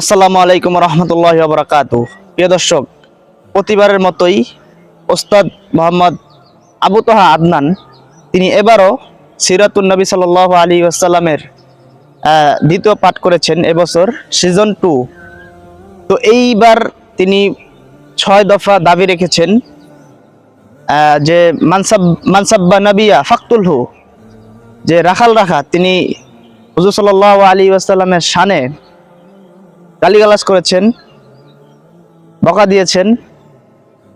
আসসালামু আলাইকুম রহমতুল্লাহ বরাকাত প্রিয় দর্শক, প্রতিবারের মতোই ওস্তাদ মোহাম্মদ আবু তোহা আদনান, তিনি এবারও সিরাতুল নবী সাল আলী আসাল্লামের দ্বিতীয় পাঠ করেছেন এবছর সিজন টু। তো এইবার তিনি ছয় দফা দাবি রেখেছেন যে মানসাব, মানসাব্বা নবিয়া ফাকতুল হু যে রাখাল রাখা, তিনি হুজুর সাল্লাহ আলী আসাল্লামের শানে গালিগালাজ করেছেন, বকা দিয়েছেন।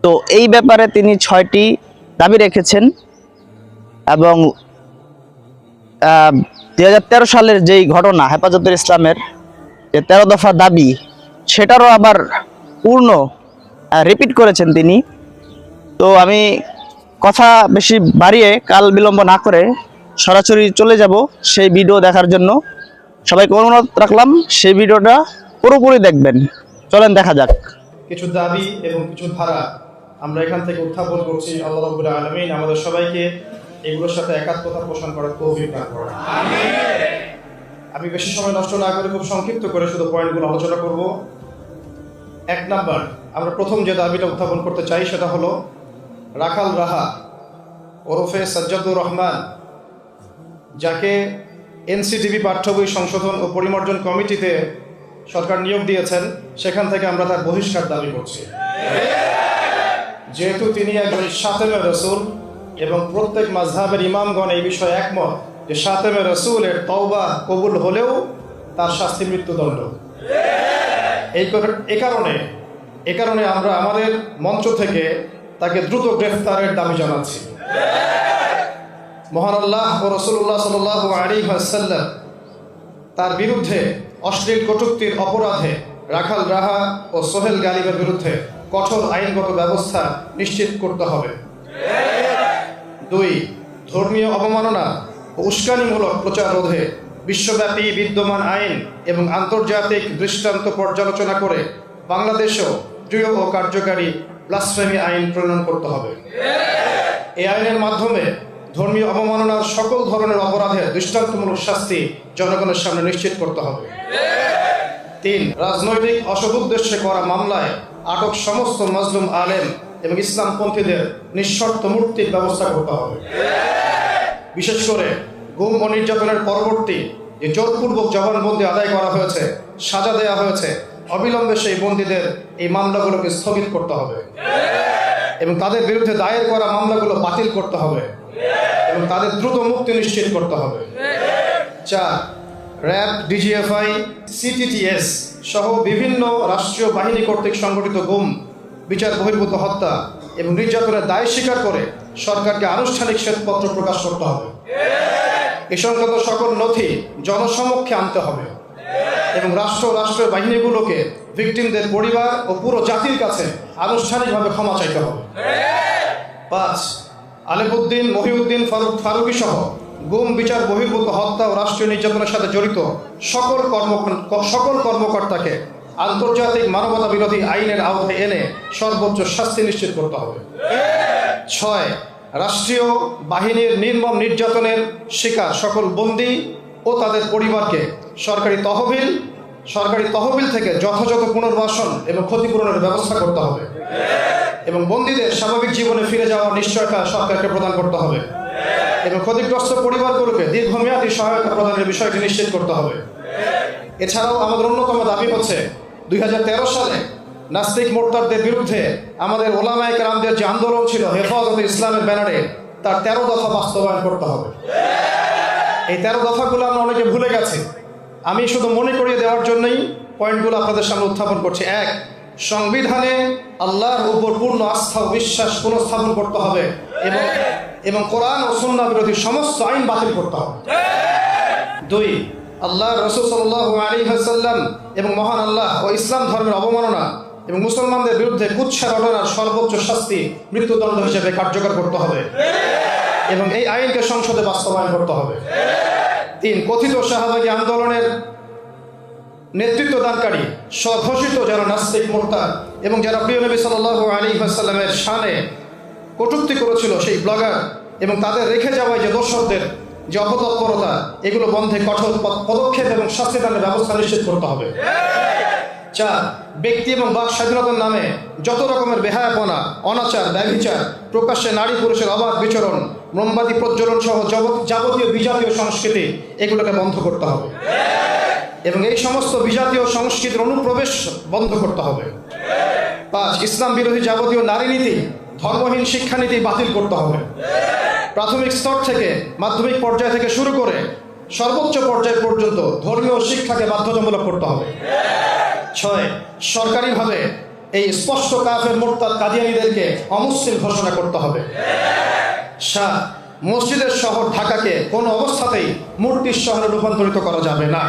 তো এই ব্যাপারে তিনি ছয়টি দাবি রেখেছেন এবং দুই হাজার তেরো সালের যেই ঘটনা হেফাজতুল ইসলামের যে তেরো দফা দাবি, সেটারও আবার পূর্ণ রিপিট করেছেন তিনি। তো আমি কথা বেশি বাড়িয়ে, কাল বিলম্ব না করে সরাসরি চলে যাব সেই ভিডিও দেখার জন্য। সবাইকে অনুরোধ রাখলাম, সেই ভিডিওটা পুরোপুরি দেখবেন। চলেন দেখা যাক। কিছু দাবি এবং কিছু ধারা আমরা এখান থেকে উত্থাপন করছি আল্লাহ রাব্বুল আলামিন। আমাদের সবাইকে এগুলোর সাথে একাত্মতা পোষণ করার তৌফিক দান করেন। আমি বেশি সময় নষ্ট না করে খুব সংক্ষিপ্ত করে শুধু পয়েন্টগুলো আলোচনা করব। এক নাম্বার আমরা প্রথম যে দাবিটা উত্থাপন করতে চাই সেটা হলো রাখাল রাহা ওরফে সাজ্জাদুর রহমান যাকে এনসিটিভি পাঠ্য বই সংশোধন ও পরিমার্জন কমিটিতে সরকার নিয়োগ দিয়েছেন, সেখান থেকে আমরা তার বহিষ্কার দাবি করছি। যেহেতু তিনি একজন সাতেমে রসুল এবং প্রত্যেক মাঝহাবের ইমামগণ এই বিষয়ে একমত যে সাতেমে রসুলের তওবা কবুল হলেও তার শাস্তি মৃত্যুদণ্ড। এই এ কারণে এ কারণে আমরা আমাদের মঞ্চ থেকে তাকে দ্রুত গ্রেফতারের দাবি জানাচ্ছি। মহান আল্লাহ ও রসুল্লাহ সাল আলী তার বিরুদ্ধে অশ্লীল কটুক্তির অপরাধে রাখাল রাহা ও সোহেল গালিবের বিরুদ্ধে কঠোর আইনগত ব্যবস্থা নিশ্চিত করতে হবে। দুই, ধর্মীয় অবমাননা ও উস্কানিমূলক প্রচার রোধে বিশ্বব্যাপী বিদ্যমান আইন এবং আন্তর্জাতিক দৃষ্টান্ত পর্যালোচনা করে বাংলাদেশেও দৃঢ় ও কার্যকারী ব্লাসফেমি আইন প্রণয়ন করতে হবে। এই আইনের মাধ্যমে ধর্মীয় অবমাননার সকল ধরনের অপরাধের দৃষ্টান্তমূলক শাস্তি জনগণের সামনে নিশ্চিত করতে হবে। তিন, রাজনৈতিক অসৎ উদ্দেশ্যে করা মামলায় আটক সমস্ত মজলুম আলেম এবং ইসলামপন্থীদের নিঃশর্ত মুক্তির ব্যবস্থা করতে হবে। বিশেষ করে গুম ও নির্যাতনের পরবর্তী যে জোরপূর্বক জবানবন্দি আদায় করা হয়েছে, সাজা দেওয়া হয়েছে, অবিলম্বে সেই বন্দীদের এই মামলাগুলোকে স্থগিত করতে হবে। এবং তাদের বিরুদ্ধে দায়ের করা মামলাগুলো বাতিল করতে হবে। এবং তাদের দ্রুত মুক্তি নিশ্চিত করতে হবে। চার র্যাব ডিজিএফআই সিটিটিএস সহ বিভিন্ন রাষ্ট্রীয় বাহিনী কর্তৃক সংগঠিত গুম বিচার বহির্ভূত হত্যা এবং নির্যাতনের দায় স্বীকার করে সরকারকে আনুষ্ঠানিক শ্বেতপত্র প্রকাশ করতে হবে। এ সংক্রান্ত সকল নথি জনসমক্ষে আনতে হবে এবং রাষ্ট্র রাষ্ট্রের বাহিনীগুলোকে ভিকটিমদের পরিবার ও পুরো জাতির কাছে আনুষ্ঠানিকভাবে ক্ষমা চাইতে হবে। পাঁচ আলেপুদ্দিন মহিউদ্দিন, ফারুক, ফারুকি সহ গুম, বিচার, বহির্ভূত, হত্যা ও রাষ্ট্রীয় নির্যাতনের সাথে জড়িত সকল কর্ম, সকল কর্মকর্তাকে আন্তর্জাতিক মানবতা বিরোধী আইনের আওতায় এনে সর্বোচ্চ শাস্তি নিশ্চিত করতে হবে। ছয়, রাষ্ট্রীয় বাহিনীর নির্মম নির্যাতনের শিকার সকল বন্দী ও তাদের পরিবারকে সরকারি তহবিল সরকারি তহবিল থেকে যথাযথ পুনর্বাসন এবং ক্ষতিপূরণের ব্যবস্থা করতে হবে। এবং বন্দীদের স্বাভাবিক জীবনে ফিরে যাওয়ার নিশ্চয়তা সরকারকে প্রদান করতে হবে। এবং ক্ষতিগ্রস্ত পরিবারগুলোকে দীর্ঘমেয়াদী সহায়তা প্রদানের বিষয়টি নিশ্চিত করতে হবে। এছাড়াও আমাদের অন্যতম দাবি হচ্ছে, দুই হাজার তেরো সালে নাস্তিক মোর্তারদের বিরুদ্ধে আমাদের ওলামায় কেরামদের যে আন্দোলন ছিল, হেফাজতে ইসলামের ব্যানারে, তার তেরো দফা বাস্তবায়ন করতে হবে। এই তেরো দফাগুলো আমরা অনেকে ভুলে গেছি। আমি শুধু মনে করিয়ে দেওয়ার জন্যই পয়েন্টগুলো আপনাদের সামনে উত্থাপন করছি। এক সংবিধানে আল্লাহর উপর পূর্ণ আস্থা ও বিশ্বাস পুনঃস্থাপন করতে হবে এবং এবং কোরআন ও সুন্না বিরোধী সমস্ত আইন বাতিল করতে হবে। দুই আল্লাহ রসুল সাল্লাহ আলী হাসাল্লাম এবং মহান আল্লাহ ও ইসলাম ধর্মের অবমাননা এবং মুসলমানদের বিরুদ্ধে কুচ্ছা ঘটনার সর্বোচ্চ শাস্তি মৃত্যুদণ্ড হিসেবে কার্যকর করতে হবে এবং এই আইনকে সংসদে বাস্তবায়ন করতে হবে। তিন, কথিত শাহবাগী আন্দোলনের নেতৃত্ব দানকারী স্বঘোষিত যারা নাস্তিক মোর্তার এবং যারা প্রিয় নবী সাল্লাহ আলী আসাল্লামের শানে কটুক্তি করেছিল সেই ব্লগার এবং তাদের রেখে যাওয়ায় যে দর্শকদের যে অপতৎপরতা, এগুলো বন্ধে কঠোর পদ- পদক্ষেপ এবং শাস্তিদানের ব্যবস্থা নিশ্চিত করতে হবে। চার, ব্যক্তি এবং বাক স্বাধীনতার নামে যত রকমের বেহায়াপনা, অনাচার, ব্যভিচার, প্রকাশ্যে নারী পুরুষের অবাধ বিচরণ, মোমবাতি প্রজ্বলন সহ যাবতীয় বিজাতীয় সংস্কৃতি, এগুলোকে বন্ধ করতে হবে। এবং এই সমস্ত বিজাতীয় সংস্কৃতির অনুপ্রবেশ বন্ধ করতে হবে। পাঁচ, ইসলাম বিরোধী যাবতীয় নারী নীতি, ধর্মহীন শিক্ষানীতি বাতিল করতে হবে। প্রাথমিক স্তর থেকে মাধ্যমিক পর্যায় থেকে শুরু করে সর্বোচ্চ পর্যায় পর্যন্ত ধর্মীয় শিক্ষাকে বাধ্যতামূলক করতে হবে। ছয়, সরকারিভাবে এই স্পষ্ট কাফের মোরতাদ কাদিয়ানিদেরকে অমুসলিম ঘোষণা করতে হবে। সাত, মসজিদের শহর ঢাকাকে কোনো অবস্থাতেই মূর্তির শহরে রূপান্তরিত করা যাবে না।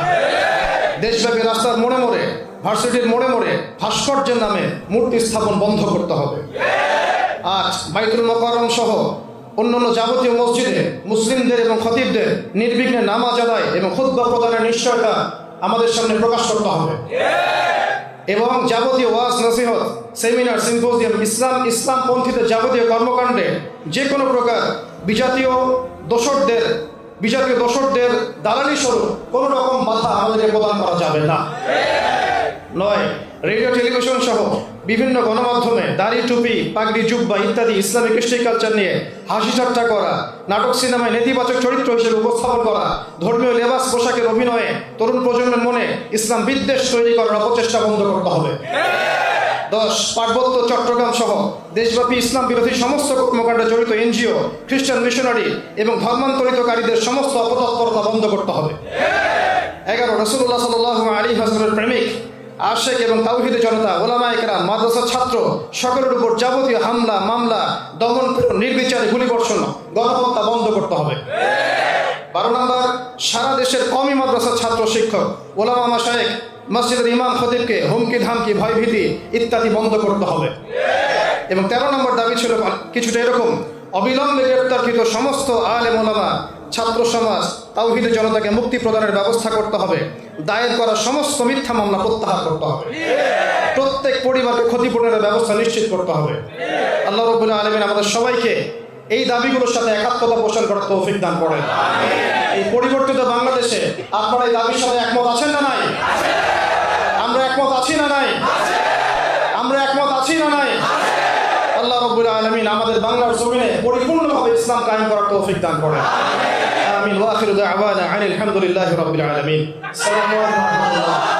দেশব্যাপী রাস্তার মোড়ে মোড়ে, ভার্সিটির মোড়ে মোড়ে ভাস্কর্যের নামে মূর্তি স্থাপন বন্ধ করতে হবে। আজ বাইতুল মকরম সহ অন্যান্য যাবতীয় মসজিদে মুসলিমদের এবং খতিবদের নির্বিঘ্নে নামাজ আদায় এবং খুদ্া প্রদানের নিশ্চয়তা আমাদের সামনে প্রকাশ করতে হবে। এবং যাবতীয় ওয়াজ, নসিহত, সেমিনার, সিম্পোজিয়াম, ইসলাম ইসলাম পন্থীদের যাবতীয় কর্মকাণ্ডে যে কোনো প্রকার বিজাতীয় দোসরদের বিজাতীয় দোসরদের দালালি স্বরূপ কোনো রকম বাধা আমাদেরকে প্রদান করা যাবে না। নয়, রেডিও, টেলিভিশন সহ বিভিন্ন গণমাধ্যমে দাড়ি, টুপি, পাগড়ি, জুব্বা ইত্যাদি ইসলামিক কৃষ্টি কালচার নিয়ে হাসি ঠাট্টা করা, নাটক, সিনেমায় নেতিবাচক চরিত্র হিসেবে উপস্থাপন করা, ধর্মীয় লেবাস পোশাকের অভিনয়ে তরুণ প্রজন্মের মনে ইসলাম বিদ্বেষ তৈরি করার অপচেষ্টা বন্ধ করতে হবে। দশ, পার্বত্য চট্টগ্রাম সহ দেশব্যাপী ইসলাম বিরোধী সমস্ত কর্মকাণ্ডে জড়িত এনজিও, খ্রিস্টান মিশনারি এবং ধর্মান্তরিতকারীদের সমস্ত অপতৎপরতা বন্ধ করতে হবে। এগারো রসুল্লাহ সাল আলী হাসনের প্রেমিক আশেক এবং তাওহিদে জনতা ওলামা একরাম মাদ্রাসার ছাত্র, সকলের উপর যাবতীয় হামলা, মামলা, দমন নির্বিচারে গুলিবর্ষণ, গণহত্যা বন্ধ করতে হবে। বারো নম্বর, সারা দেশের কমই মাদ্রাসার ছাত্র শিক্ষক, ওলামা মাসায়েক মসজিদের ইমাম খতিবকে হুমকি ধামকি, ভয়ভীতি ইত্যাদি বন্ধ করতে হবে। এবং তেরো নম্বর দাবি ছিল কিছুটা এরকম, অবিলম্বে গ্রেপ্তারকৃত সমস্ত আলেম ওলামা, ছাত্র সমাজ তাওহিদের জনতাকে মুক্তি প্রদানের ব্যবস্থা করতে হবে, দায়ের করা সমস্ত মিথ্যা মামলা প্রত্যাহার করতে হবে। প্রত্যেক পরিবারকে ক্ষতিপূরণের ব্যবস্থা নিশ্চিত করতে হবে। আল্লাহ রবুল্লাহ আলমিন আমাদের সবাইকে এই দাবিগুলোর সাথে একাত্মতা পোষণ করার তৌফিক দান করেন। এই পরিবর্তিত বাংলাদেশে আপনারা এই দাবির সাথে একমত আছেন না নাই? আমরা একমত আছি না নাই? আমরা একমত আছি না নাই? আল্লাহ রব্বুল আলমিন আমাদের বাংলার জমিনে পরিপূর্ণভাবে ইসলাম কায়েম করার তৌফিক দান করেন। আমিন। ওয়াখির দাওয়ানা আনিল হামদুলিল্লাহি রাব্বিল আলামিন। আসসালামু আলাইকুম ওয়া রাহমাতুল্লাহ।